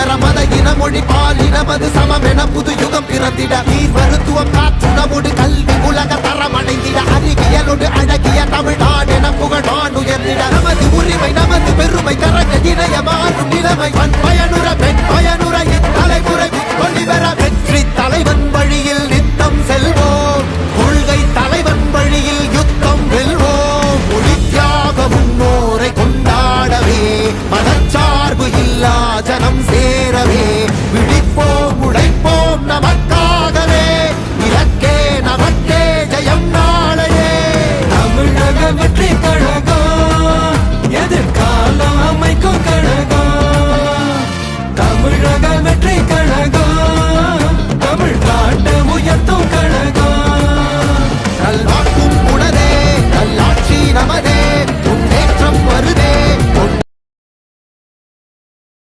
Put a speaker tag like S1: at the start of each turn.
S1: பெற மத இன மொழி பால் இனமது சமம் என புது யுகம் பிறந்திட. நீர் மருத்துவம் காற்றுணவோடு கல்வி உலக தரம் அடைந்திட அறிவியலோடு அழகிய தமிழா